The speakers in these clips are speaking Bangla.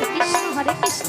কৃষ্ণ হরে কৃষ্ণ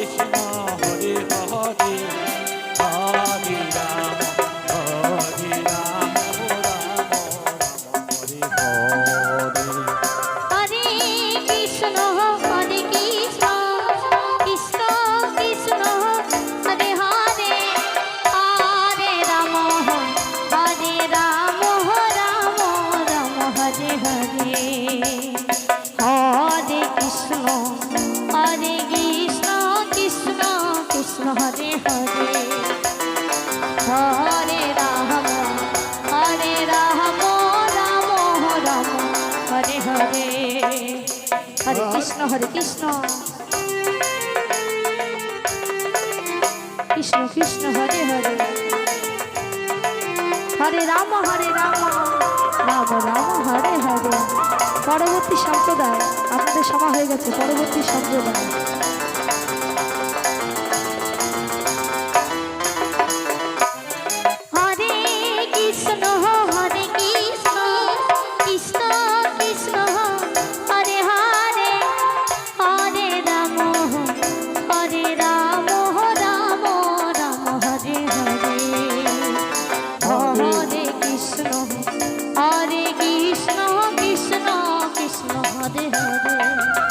হরে হরে হরে রাম হরে রাম রাম রাম, হরে হরে। হরে কৃষ্ণ হরে কৃষ্ণ। কৃষ্ণ কৃষ্ণ, হরে হরে। হরে রাম হরে রাম রাম রাম, হরে হরে। পরবর্তী সম্প্রদায়, আপনাদের সময় হয়ে গেছে, পরবর্তী সম্প্রদায়। হরে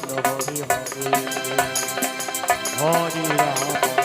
হরে হরে হরে রাম।